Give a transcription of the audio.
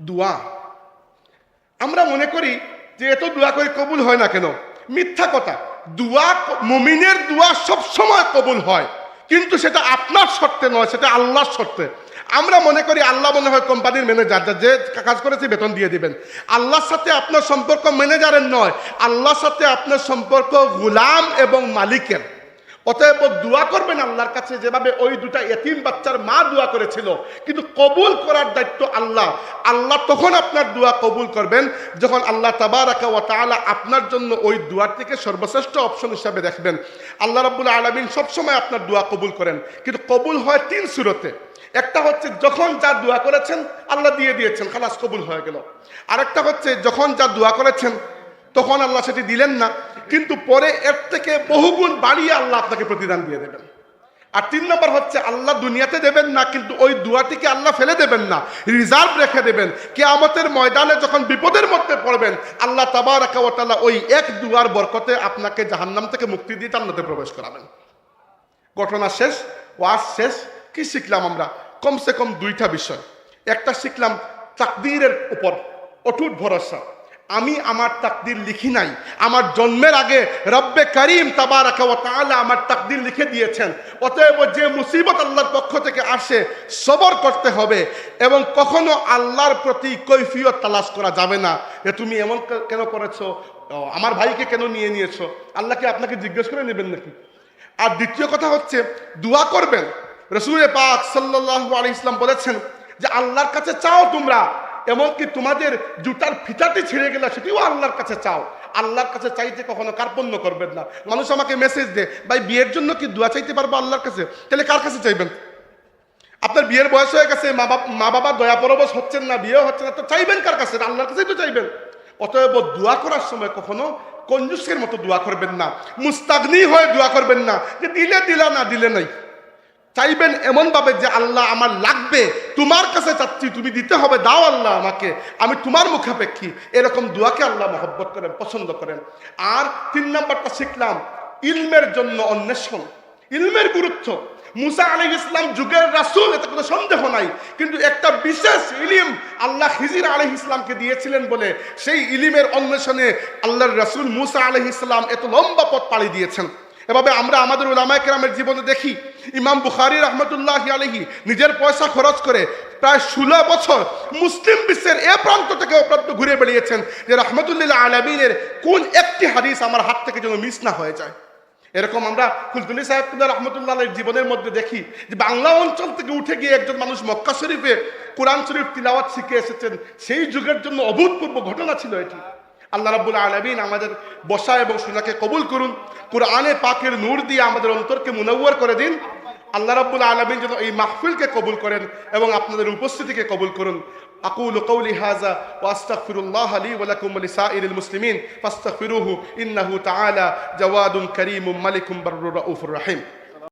দোয়া। আমরা মনে করি যে এত দোয়া করে কবুল হয় না কেন? মিথ্যা কথা। দোয়া মুমিনের দোয়া সব সময় কবুল হয়। কিন্তু সেটা আপনার শর্তে নয়, সেটা আল্লাহর শর্তে। আমরা মনে করি আল্লাহ মনে হয় কোম্পানির ম্যানেজার যা যে কাজ করেছে বেতন দিয়ে দিবেন। আল্লাহর সাথে আপনার সম্পর্ক ম্যানেজারের নয়, আল্লাহর সাথে আপনার সম্পর্ক গুলাম এবং মালিকের। অতএব দোয়া করবেন আল্লাহর কাছে, যেভাবে ওই দুটা এতিম বাচ্চার মা দোয়া করেছিল। কিন্তু কবুল করার দায়িত্ব আল্লাহ। আল্লাহ তখন আপনার দোয়া কবুল করবেন, যখন আল্লাহ তাবারাকা ওয়া তাআলা আপনার জন্য ওই দোয়াটিকে সর্বশ্রেষ্ঠ অপশন হিসাবে দেখবেন। আল্লাহ রাব্বুল আলামিন সবসময় আপনার দোয়া কবুল করেন। কিন্তু কবুল হয় তিন সুরতে। একটা হচ্ছে যখন যা দোয়া করেছেন, আল্লাহ দিয়ে দিয়েছেন, খালাস কবুল হয়ে গেল। আরেকটা হচ্ছে যখন যা দোয়া করেছেন তখন আল্লাহ সেটি দিলেন না। কিন্তু পরে এর থেকে বহুগুণ বাড়িয়ে আল্লাহ আপনাকে প্রতিদান দিয়ে দেবেন। আর তিন নম্বর হচ্ছে, আল্লাহ দুনিয়াতে দেবেন না, কিন্তু ওই দুয়াটিকে আল্লাহ ফেলে দেবেন না, রিজার্ভ রেখে দেবেন। কেয়ামতের ময়দানে যখন বিপদের মধ্যে পড়বেন, আল্লাহ তাবা তাবারাকাওয়াতাল্লাহ ওই এক দুয়ার বরকতে আপনাকে জাহান্নাম থেকে মুক্তি দিয়ে জান্নাতে প্রবেশ করাবেন। ঘটনা শেষ, ওয়াজ শেষ, কি শিখলাম আমরা? কমসে কম দুইটা বিষয়। একটা শিখলাম তাকদীরের উপর, অটুট ভরসা। আমি আমার তাকদির লিখি নাই। আমার জন্মের আগে রব্বে করিম তাবারাকা ওয়া তাআলা আমার তাকদির লিখে দিয়েছেন। অতএব যে মুসিবত আল্লাহর পক্ষ থেকে আসে, সবর করতে হবে এবং কখনো আল্লাহর প্রতি কৈফিয়ত তালাশ করা যাবে না। যে তুমি এমন কেন করেছ? আমার ভাইকে কেন নিয়ে নিয়েছো? আল্লাহকে আপনাকে জিজ্ঞেস করে নেবেন নাকি? আর দ্বিতীয় কথা হচ্ছে, দোয়া করবেন। রসুল পাক সাল্লাল্লাহু আলাইহি ইসলাম বলেছেন যে, আল্লাহর কাছে চাও তোমরা এমনকি তোমাদের জুতার ফিতাটি ছিঁড়ে গেলে সেটিও আল্লাহর কাছে চাও। আল্লাহর কাছে চাইতে কখনো কার্পণ্য করবেন না। মানুষ আমাকে মেসেজ দেয়, ভাই, বিয়ের জন্য কি দোয়া চাইতে পারব আল্লাহর কাছে? তাহলে কার কাছে চাইবেন? আপনার বিয়ের বয়স হয়ে গেছে, মা বাবা মা বাবা দয়া পরবশ হচ্ছেন না বিয়ে হচ্ছে না, তো চাইবেন কার কাছে? আল্লাহর কাছেই তো চাইবেন। অতএব দোয়া করার সময় কখনো কঞ্জুসের মতো দোয়া করবেন না। মুস্তাগনি হয়ে দোয়া করবেন না যে দিলে দিলা, না দিলে নাই। চাইবেন এমন ভাবে যে আল্লাহ আমার লাগবে। তোমার কাছে চাচ্ছি, তুমি দিতে হবে, দাও আল্লাহ আমাকে। আমি তোমার মুখাপেক্ষী। এরকম দোয়াকে আল্লাহ মহব্বত করেন, পছন্দ করেন। আর তিন নম্বরটা শিখলাম, ইলমের জন্য অন্বেষণ। ইলমের গুরুত্ব। মুসা আলী ইসলাম যুগের রাসুল, এতে কোনো সন্দেহ নাই। কিন্তু একটা বিশেষ ইলিম আল্লাহ হিজির আলী ইসলামকে দিয়েছিলেন বলে, সেই ইলিমের অন্বেষণে আল্লাহর রাসুল মুসা আলী ইসলাম এত লম্বা পথ পাড়ি দিয়েছেন। এভাবে আমরা আমাদের ওলামায় কেরামের জীবনে দেখি ইমাম বুখারি রহমতুল্লাহ আলহি নিজের পয়সা খরচ করে প্রায় ষোলো বছর মুসলিম বিশ্বের এ প্রান্ত থেকে ও প্রান্ত ঘুরে বেরিয়েছেন যে রহমতুল্লাহ আলমিনের কোন একটি হাদিস আমার হাত থেকে যেন মিস না হয়ে যায়। এরকম আমরা ফুলতুলি সাহেবুল্লাহ রহমতুল্লাহ জীবনের মধ্যে দেখি যে বাংলা অঞ্চল থেকে উঠে গিয়ে একজন মানুষ মক্কা শরীফে কোরআন শরীফ তিলাওয়াত শিখে এসেছেন, সেই যুগের জন্য অভূতপূর্ব ঘটনা ছিল এটি। আল্লাহ রাব্বুল আলামিন আমাদের বসা এবং শোনাকে কবুল করুন কোরআনে পাকের নূর দিয়ে আমাদের অন্তরকে মুনাওয়ার করে দিন আল্লাহ রাব্বুল আলামিন যেন এই মাহফিলকে কবুল করেন এবং আপনাদের উপস্থিতিকে কবুল করুন أقول قولي هذا وأستغفر الله لي ولكم ولسائر المسلمين فاستغفروه إنه تعالى جواد كريم ملك بر رؤوف رحيم